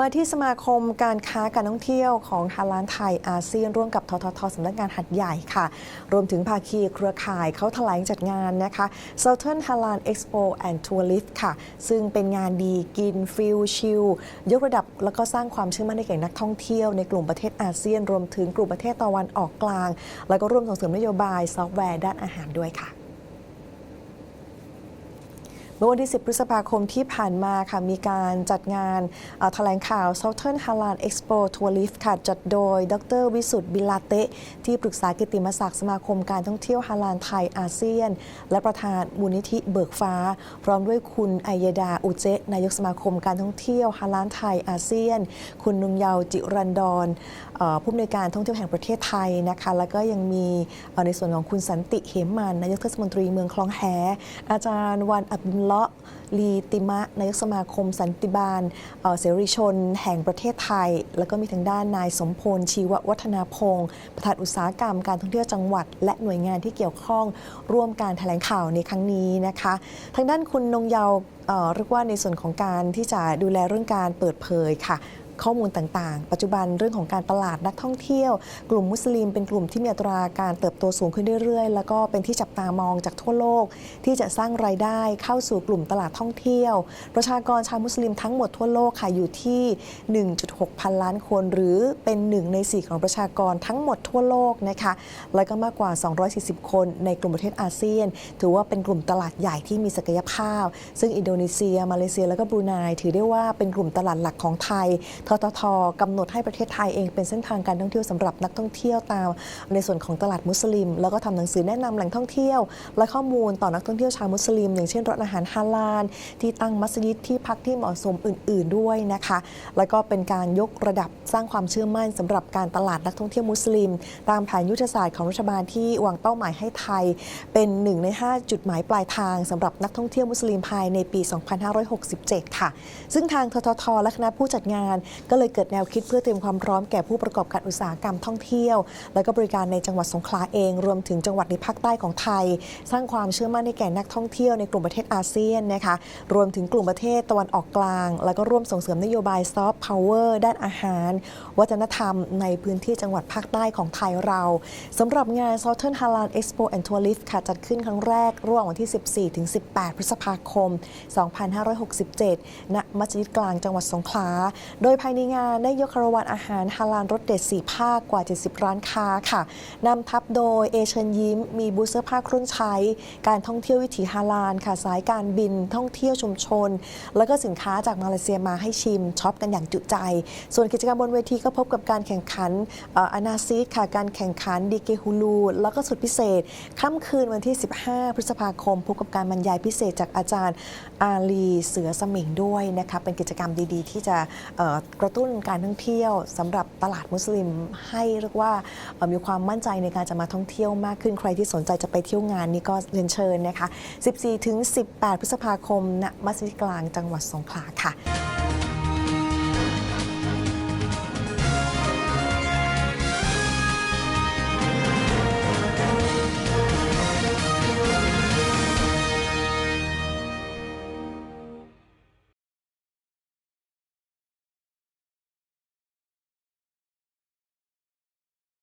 มาที่สมาคมการค้าการท่องเที่ยวของฮาลานไทยอาเซียน ร่วมกับทททสำนักงานหัดใหญ่ค่ะ รวมถึงภาคีเครือข่ายเขาแถลงจัดงานนะคะ Southern Halal Expo and Tourist ค่ะ ซึ่งเป็นงานดีกินฟิลชิลยกระดับแล้วก็สร้างความเชื่อมั่นให้แก่นักท่องเที่ยวในกลุ่มประเทศอาเซียน รวมถึงกลุ่มประเทศตะวันออกกลาง แล้วก็ร่วมส่งเสริมนโยบายซอฟต์แวร์ด้านอาหารด้วยค่ะ เมื่อวันที่ 10 พฤษภาคมที่ผ่านมาค่ะมีการจัดงานแถลงข่าว Southern Halal Expo Tour Lift ค่ะจัดโดย ดรวิสุทธ์บิลาเตะที่ปรึกษากิติมศักดิ์สมาคมการท่องเที่ยวฮาลานไทยอาเซียน และประธานมูลนิธิเบิกฟ้า พร้อมด้วยคุณอัยดาอุเจนายกสมาคมการท่องเที่ยวฮาลานไทยอาเซียน คุณนุงเยาวจิรันดรเอ่อผู้อำนวยการท่องเที่ยวแห่งประเทศไทยนะคะแล้วก็ยังมีในส่วนของคุณสันติเหมมันนายกเทศมนตรีเมืองคลองแหอาจารย์วันอับดุลเลาะลีติมะนายกสมาคมสันติบาลเสรีชนแห่งประเทศไทย แล้วก็มีทางด้านนายสมพลชีววัฒนาพงศ์ประธานอุตสาหกรรมการท่องเที่ยวจังหวัด และหน่วยงานที่เกี่ยวข้องร่วมการแถลงข่าวในครั้งนี้นะคะ ทางด้านคุณนงเยาวเอ่อเรียกว่าในส่วนของการที่จะดูแลเรื่องการเปิดเผยค่ะ ข้อมูลต่างๆ ปัจจุบันเรื่องของการตลาดนักท่องเที่ยว กลุ่มมุสลิมเป็นกลุ่มที่มีอัตราการเติบโตสูงขึ้นเรื่อยๆ แล้วก็เป็นที่จับตามองจากทั่วโลก ที่จะสร้างรายได้เข้าสู่กลุ่มตลาดท่องเที่ยว ประชากรชาวมุสลิมทั้งหมดทั่วโลกค่ะอยู่ที่ 1.6 พันล้านคน หรือเป็นหนึ่งใน 4 ของประชากรทั้งหมดทั่วโลกนะคะแล้วก็มากกว่า 240 คนในกลุ่มประเทศอาเซียน ถือว่าเป็นกลุ่มตลาดใหญ่ที่มีศักยภาพ ซึ่งอินโดนีเซีย มาเลเซีย แล้วก็บรูไนถือได้ว่าเป็นกลุ่มตลาดหลักของไทยทททกำหนดให้ประเทศไทยเองเป็นเส้นทางการท่องเที่ยวสำหรับนักท่องเที่ยวตามในส่วนของตลาดมุสลิม แล้วก็ทำหนังสือแนะนำแหล่งท่องเที่ยว และข้อมูลต่อนักท่องเที่ยวชาวมุสลิม อย่างเช่นร้านอาหารฮาลาลที่ตั้งมัสยิดที่พักที่เหมาะสมอื่น ๆด้วยนะคะ แล้วก็เป็นการยกระดับสร้างความเชื่อมั่นสำหรับการตลาดนักท่องเที่ยวมุสลิม ตามแผนยุทธศาสตร์ของรัฐบาลที่วางเป้าหมายให้ไทย เป็นหนึ่งใน 5 จุดหมายปลายทางสำหรับนักท่องเที่ยวมุสลิมภายในปี 2567 ค่ะ ซึ่งทางทททและคณะผู้จัดงานก็เลยเกิดแนวคิดเพื่อเตรียมความพร้อมแก่ผู้ประกอบการอุตสาหกรรมท่องเที่ยว และก็บริการในจังหวัดสงขลาเอง รวมถึงจังหวัดในภาคใต้ของไทย สร้างความเชื่อมั่นให้แก่นักท่องเที่ยวในกลุ่มประเทศอาเซียนนะคะรวมถึงกลุ่มประเทศตะวันออกกลาง แล้วก็ร่วมส่งเสริมนโยบายซอฟต์พาวเวอร์ด้านอาหาร วัฒนธรรมในพื้นที่จังหวัดภาคใต้ของไทยเราสำหรับงาน Southern Halal Expo and Tour Lift ค่ะจัดขึ้นครั้งแรกระหว่างวันที่ 14 ถึง 18 พฤษภาคม 2567 ณ มัสยิดกลางจังหวัดสงขลา โดยายในงานได้ยกคารวานอาหารฮาลาลรสเด็ด4ภาคกว่า 70 ร้านค้าค่ะนำทับโดยเอเชิญยิ้ม มีบูธเสื้อผ้าเครื่องใช้ การท่องเที่ยววิถีฮาลาลค่ะสายการบินท่องเที่ยวชุมชน แล้วก็สินค้าจากมาเลเซียมาให้ชิมช็อปกันอย่างจุใจ ส่วนกิจกรรมบนเวทีก็พบกับการแข่งขันอนาซีดค่ะการแข่งขันดีเกฮูลูแล้วก็สุดพิเศษค่ำคืนวันที่ 15 พฤษภาคมพบกับการบรรยายพิเศษจากอาจารย์อาลีเสือสมิงด้วยนะคะเป็นกิจกรรมดีๆ ที่จะกระตุ้นการท่องเที่ยวสำหรับตลาดมุสลิมให้เรียกว่ามีความมั่นใจในการจะมาท่องเที่ยวมากขึ้นใครที่สนใจจะไปเที่ยวงานนี้ก็เรียนเชิญนะคะ 14-18 พฤษภาคมณมัสยิดกลางจังหวัดสงขลาค่ะ